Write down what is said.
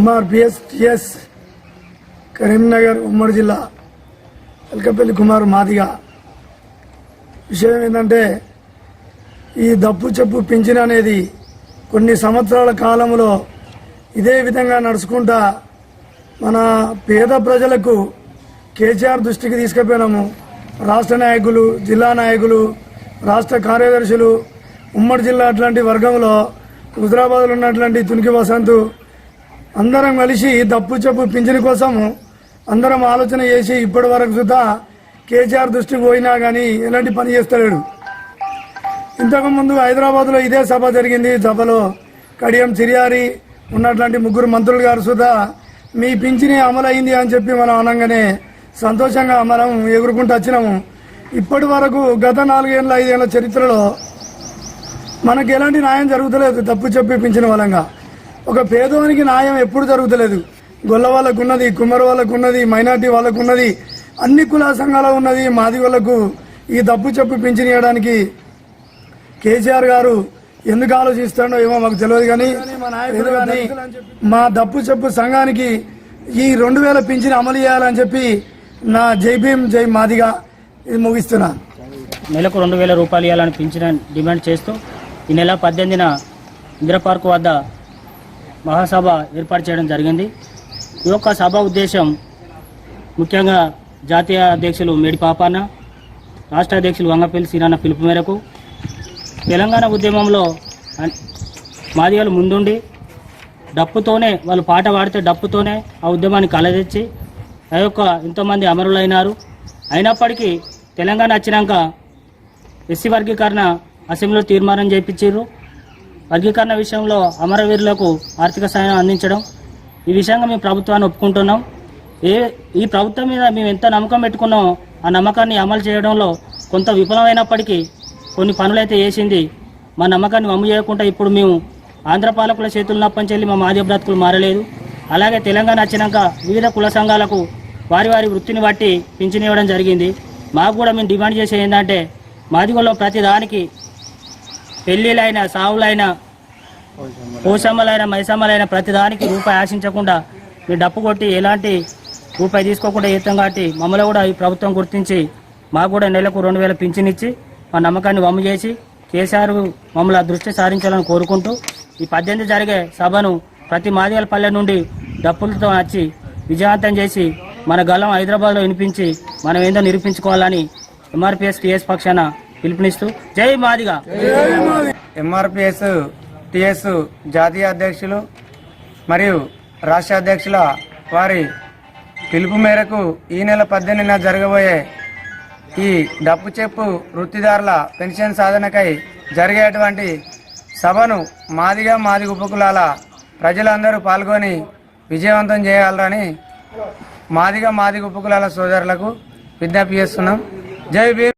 MRPS TS Karimnagar ఉమ్మడి జిల్లా ఎల్కపల్లి కుమార్ మాదిగా. విషయం ఏంటంటే ఈ దప్పు చెప్పు పింఛన్ అనేది కొన్ని సంవత్సరాల కాలంలో ఇదే విధంగా నడుచుకుంటా మన పేద ప్రజలకు కేసీఆర్ దృష్టికి తీసుకుపోయినాము. రాష్ట్ర నాయకులు జిల్లా నాయకులు రాష్ట్ర కార్యదర్శులు ఉమ్మడి జిల్లా అట్లాంటి వర్గంలో హుజరాబాద్లో ఉన్నటువంటి తునికి వసంతు అందరం కలిసి దప్పు చెప్పు పింఛను కోసం అందరం ఆలోచన చేసి ఇప్పటి వరకు సుధా కేసీఆర్ దృష్టికి పోయినా కానీ ఎలాంటి పని చేస్తలేడు. ఇంతకుముందు హైదరాబాద్లో ఇదే సభ జరిగింది. సభలో కడియం చిరియారి ఉన్నటువంటి ముగ్గురు మంత్రులు గారు సుధా మీ పింఛని అమలైంది అని చెప్పి మనం అనగానే సంతోషంగా మనం ఎగురుకుంటూ వచ్చినాము. ఇప్పటి వరకు గత నాలుగేళ్ళ ఐదేళ్ళ చరిత్రలో మనకి ఎలాంటి న్యాయం జరుగుతలేదు తప్పు చెప్పి పింఛన్ వలంగా. ఒక పేదవానికి న్యాయం ఎప్పుడు జరుగుతలేదు. గొల్ల వాళ్ళకు ఉన్నది కుమ్మరి వాళ్ళకు ఉన్నది మైనార్టీ వాళ్ళకు ఉన్నది అన్ని కులా సంఘాల ఉన్నది మాది వాళ్ళకు ఈ దప్పు చెప్పు పింఛన్ ఇవ్వడానికి కేసీఆర్ గారు ఎందుకు ఆలోచిస్తాడో ఏమో మాకు తెలియదు కానీ కానీ మా దప్పు చెప్పు సంఘానికి ఈ రెండు వేల పింఛన్ అమలు చేయాలని చెప్పి నా జై భీమ్ జై మాదిగా ఇది ముగిస్తున్నా. నెలకు రెండు వేల రూపాయలు ఇవ్వాలని పింఛన్ డిమాండ్ చేస్తూ ఈ నెల పద్దెనిమిదిన ఇందిరా పార్క్ వద్ద మహాసభ ఏర్పాటు చేయడం జరిగింది. ఈ యొక్క సభ ఉద్దేశం ముఖ్యంగా జాతీయ అధ్యక్షులు మేడి పాపాన్న రాష్ట్ర అధ్యక్షులు వంగపల్లి సీనాన్న పిలుపు మేరకు తెలంగాణ ఉద్యమంలో అన్- మాదిగలు ముందుండి డప్పుతోనే వాళ్ళు పాట పాడితే డప్పుతోనే ఆ ఉద్యమాన్ని కలదెచ్చి ఆ యొక్క ఎంతోమంది అమరులైనారు. అయినప్పటికీ తెలంగాణ వచ్చినాక ఎస్సీ వర్గీకరణ అసెంబ్లీలో తీర్మానం చేయించారు వర్గీకరణ విషయంలో అమరవీరులకు ఆర్థిక సాయం అందించడం. ఈ విషయంగా మేము ప్రభుత్వాన్ని ఒప్పుకుంటున్నాం. ఏ ఈ ప్రభుత్వం మీద మేము ఎంత నమ్మకం పెట్టుకున్నామో ఆ నమ్మకాన్ని అమలు చేయడంలో కొంత విఫలమైనప్పటికీ కొన్ని పనులైతే చేసింది. మా నమ్మకాన్ని అమ్ము చేయకుండా ఇప్పుడు మేము ఆంధ్ర పాలకుల చేతులు నప్పంచెల్లి మా మాదిగ బ్రతుకులు మారలేదు. అలాగే తెలంగాణ వచ్చినాక వివిధ కుల సంఘాలకు వారి వారి వృత్తిని బట్టి పింఛన్ ఇవ్వడం జరిగింది. మాకు కూడా మేము డిమాండ్ చేసేది ఏంటంటే మాది ప్రతి దానికి పెళ్ళిళ్ళైనా సావులైనా పోషమ్మలైన మైసమ్మలైన ప్రతి దానికి రూపాయి ఆశించకుండా మీ డప్పు కొట్టి ఎలాంటి రూపాయి తీసుకోకుండా చేస్తాం కాబట్టి మమ్మల్ని కూడా ఈ ప్రభుత్వం గుర్తించి మాకు కూడా నెలకు రెండు వేల పింఛనిచ్చి మా నమ్మకాన్ని వమ్ము చేసి కేసీఆర్ మమ్మల్ని దృష్టి సారించాలని కోరుకుంటూ ఈ పద్దెనిమిది జరిగే సభను ప్రతి మాదిగల పల్లె నుండి డప్పులతో వచ్చి విజయవంతం చేసి మన గలం హైదరాబాద్లో వినిపించి మనం ఏందో నిరూపించుకోవాలని ఎంఆర్పిఎస్ టీఎస్ పక్షాన పిలుపునిస్తూ జై మాదిగా. ఎంఆర్పిఎస్ టిఎస్ జాతీయ అధ్యక్షులు మరియు రాష్ట్ర అధ్యక్షుల వారి పిలుపు మేరకు ఈ నెల పద్దెనిమిదిన జరగబోయే ఈ డప్పు చెప్పు వృత్తిదారుల పెన్షన్ సాధనకై జరిగేటువంటి సభను మాదిగా మాదిగ ఉపకులాల ప్రజలందరూ పాల్గొని విజయవంతం చేయాలని మాదిగా మాదిగ ఉపకులాల సోదరులకు విజ్ఞప్తి చేస్తున్నాం. జై భీమ్.